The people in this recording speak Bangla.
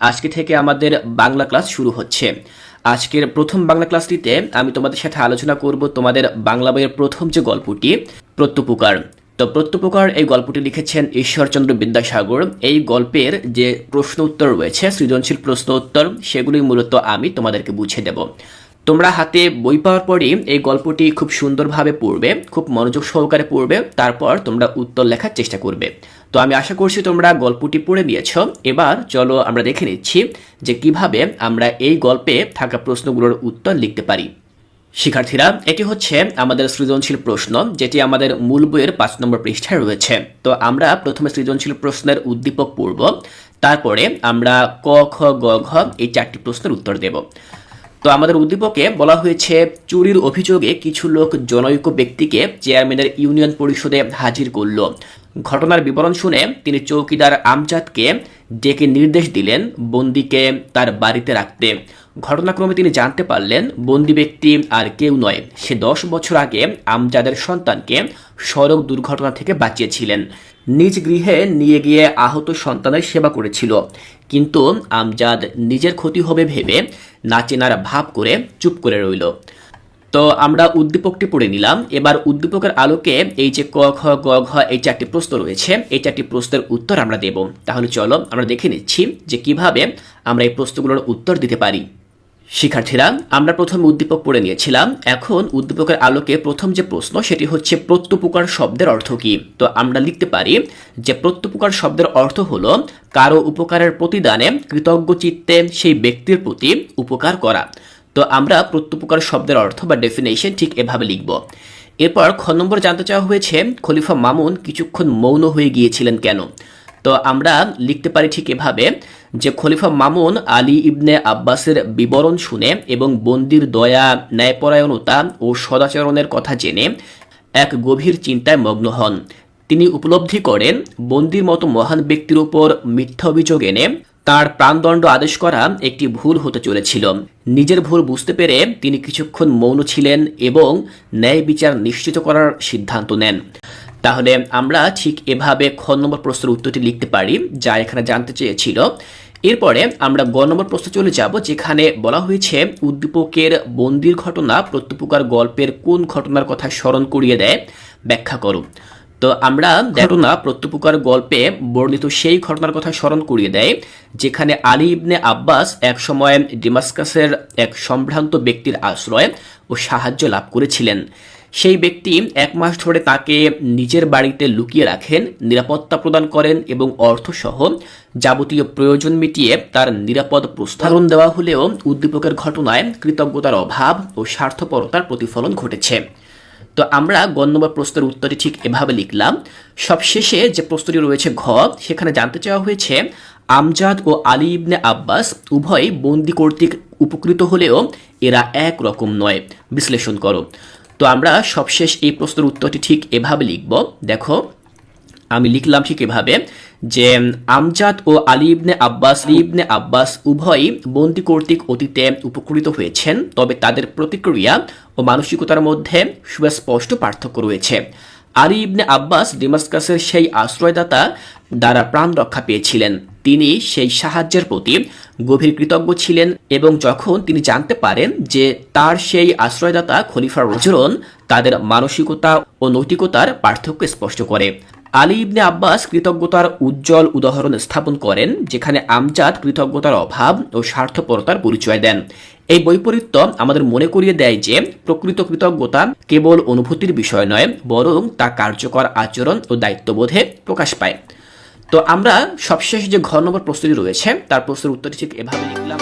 আজকে থেকে আমাদের বাংলা ক্লাস শুরু হচ্ছে। আজকের প্রথম বাংলা ক্লাসটিতে আমি তোমাদের সাথে আলোচনা করব তোমাদের বাংলা বইয়ের প্রথম যে গল্পটি, প্রত্যুপকার। তো প্রত্যুপকার এই গল্পটি লিখেছেন ঈশ্বরচন্দ্র বিদ্যাসাগর। এই গল্পের যে প্রশ্ন উত্তর রয়েছে, সৃজনশীল প্রশ্ন উত্তর সেগুলি মূলত আমি তোমাদেরকে বুঝিয়ে দেব। তোমরা হাতে বই পাওয়ার পরই এই গল্পটি খুব সুন্দরভাবে পড়বে, খুব মনোযোগ সহকারে পড়বে, তারপর তোমরা উত্তর লেখার চেষ্টা করবে। তো আমি আশা করছি তোমরা গল্পটি পড়ে নিয়েছ। এবার চলো আমরা দেখে নিচ্ছি যে কীভাবে আমরা এই গল্পে থাকা প্রশ্নগুলোর উত্তর লিখতে পারি। শিক্ষার্থীরা, এটি হচ্ছে আমাদের সৃজনশীল প্রশ্ন, যেটি আমাদের মূল বইয়ের পাঁচ নম্বর পৃষ্ঠায় রয়েছে। তো আমরা প্রথমে সৃজনশীল প্রশ্নের উদ্দীপক পড়ব, তারপরে আমরা ক, খ, গ, ঘ এই চারটি প্রশ্নের উত্তর দেব। তো আমাদের উদ্দীপকে বলা হয়েছে, চুরির অভিযোগে কিছু লোক জনৈক ব্যক্তিকে চেয়ারম্যানের ইউনিয়ন পরিষদে হাজির করল। ঘটনার বিবরণ শুনে তিনি চৌকিদার আমজাদকে ডেকে নির্দেশ দিলেন বন্দিকে তার বাড়িতে রাখতে। ঘটনাক্রমে তিনি জানতে পারলেন বন্দি ব্যক্তি আর কেউ নয়। সে দশ বছর আগে আমজাদের সন্তানকে সড়ক দুর্ঘটনা থেকে বাঁচিয়েছিলেন। নিজ গৃহে নিয়ে গিয়ে আহত সন্তানের সেবা করেছিল। কিন্তু আমজাদ নিজের ক্ষতি হবে ভেবে নাচেনার ভাব করে চুপ করে রইল। তো আমরা উদ্দীপকটি পড়ে নিলাম। এবার উদ্দীপকের আলোকে এই যে ক খ গ, ঘ, এই চারটি প্রশ্ন রয়েছে, এই চারটি প্রশ্নের উত্তর আমরা দেব। তাহলে চলো আমরা দেখে নিচ্ছি যে কীভাবে আমরা এই প্রশ্নগুলোর উত্তর দিতে পারি। শিক্ষার্থীরা, আমরা প্রথম উদ্দীপক পড়ে নিয়েছিলাম। এখন উদ্দীপকের আলোকে প্রথম যে প্রশ্ন, সেটি হচ্ছে প্রত্যুপকার শব্দের অর্থ কি? তো আমরা লিখতে পারি যে প্রত্যুপকার শব্দের অর্থ হলো কারও উপকারের প্রতিদানে কৃতজ্ঞ চিত্তে সেই ব্যক্তির প্রতি উপকার করা। তো আমরা প্রত্যুপকার শব্দের অর্থ বা ডেফিনেশন ঠিক এভাবে লিখব। এরপর খ নম্বর জানতে চাওয়া হয়েছে, খলিফা মামুন কিছুক্ষণ মৌন হয়ে গিয়েছিলেন কেন? তো আমরা লিখতে পারি ঠিক এভাবে যে খলিফা মামুন আলী ইবনে আব্বাসের বিবরণ শুনে এবং বন্দির দয়া, ন্যায়পরায়ণতা ও সদাচরণের কথা জেনে এক গভীর চিন্তায় মগ্ন হন। তিনি উপলব্ধি করেন, বন্দির মতো মহান ব্যক্তির উপর মিথ্যা অভিযোগ এনে তার প্রাণদণ্ড আদেশ করা একটি ভুল হতে চলেছিল। নিজের ভুল বুঝতে পেরে তিনি কিছুক্ষণ মৌন ছিলেন এবং ন্যায় বিচার নিশ্চিত করার সিদ্ধান্ত নেন। তাহলে আমরা ঠিক এভাবে খ নম্বর প্রশ্নের উত্তরটি লিখতে পারি, যা এখানে জানতে চেয়েছিল। এরপরে আমরা গ নম্বর প্রশ্ন চলে যাব, যেখানে বলা হয়েছে, উদ্দীপকের বন্দির ঘটনা প্রত্যুপকার গল্পের কোন ঘটনার কথা স্মরণ করিয়ে দেয়? ব্যাখ্যা করো। তো আমরা ঘটনা প্রত্যুপকার গল্পে বর্ণিত সেই ঘটনার কথা স্মরণ করিয়ে দেয়, যেখানে আলী ইবনে আব্বাস এক সময় ডিমাস্কাসের এক সম্ভ্রান্ত ব্যক্তির আশ্রয় ও সাহায্য লাভ করেছিলেন। সেই ব্যক্তি এক মাস ধরে তাকে নিজের বাড়িতে লুকিয়ে রাখেন, নিরাপত্তা প্রদান করেন এবং অর্থসহ যাবতীয় প্রয়োজন মিটিয়ে তার নিরাপদ প্রস্তারণ দেওয়া হলেও উদ্দীপকের ঘটনায় কৃতজ্ঞতার অভাব ও স্বার্থপরতার প্রতিফলন ঘটেছে। তো আমরা গ নম্বর প্রশ্নের উত্তরে ঠিক এভাবে লিখলাম। সবশেষে যে প্রশ্নটি রয়েছে ঘ, সেখানে জানতে চাওয়া হয়েছে, আমজাদ ও আলী ইবনে আব্বাস উভয় বন্দি কর্তৃক উপকৃত হলেও এরা এক রকম নয়। বিশ্লেষণ করো। তো আমরা সবশেষ এই প্রশ্নের উত্তরটি ঠিক এভাবে লিখব। দেখো আমি লিখলাম ঠিক এভাবে যে, আমজাদ ও আলী ইবনে আব্বাস ইবনে আব্বাস উভয়ই বন্দি কর্তৃক অতীতে উপকৃত হয়েছেন, তবে তাদের প্রতিক্রিয়া ও মানসিকতার মধ্যে সুস্পষ্ট পার্থক্য রয়েছে। আলী ইবনে আব্বাস ডিমাসকাসের সেই আশ্রয়দাতা দ্বারা প্রাণ রক্ষা পেয়েছিলেন। তিনি সেই সাহায্যের প্রতি গভীর কৃতজ্ঞ ছিলেন এবং যখন তিনি জানতে পারেন যে তার সেই আশ্রয়দাতা খলিফার রজরন তাদের মানসিকতা ও নৈতিকতার পার্থক্য স্পষ্ট করে। আলী ইবনে আব্বাস কৃতজ্ঞতার উজ্জ্বল উদাহরণ স্থাপন করেন, যেখানে আমজাদ কৃতজ্ঞতার অভাব ও স্বার্থপরতার পরিচয় দেন। এই বৈপরীত্য আমাদের মনে করিয়ে দেয় যে, প্রকৃত কৃতজ্ঞতা কেবল অনুভূতির বিষয় নয়, বরং তা কার্যকর আচরণ ও দায়িত্ববোধে প্রকাশ পায়। তো আমরা সবশেষ যে ঘ নম্বর প্রশ্নটি রয়েছে, তার প্রশ্নের উত্তরটি ঠিক এভাবে লিখলাম।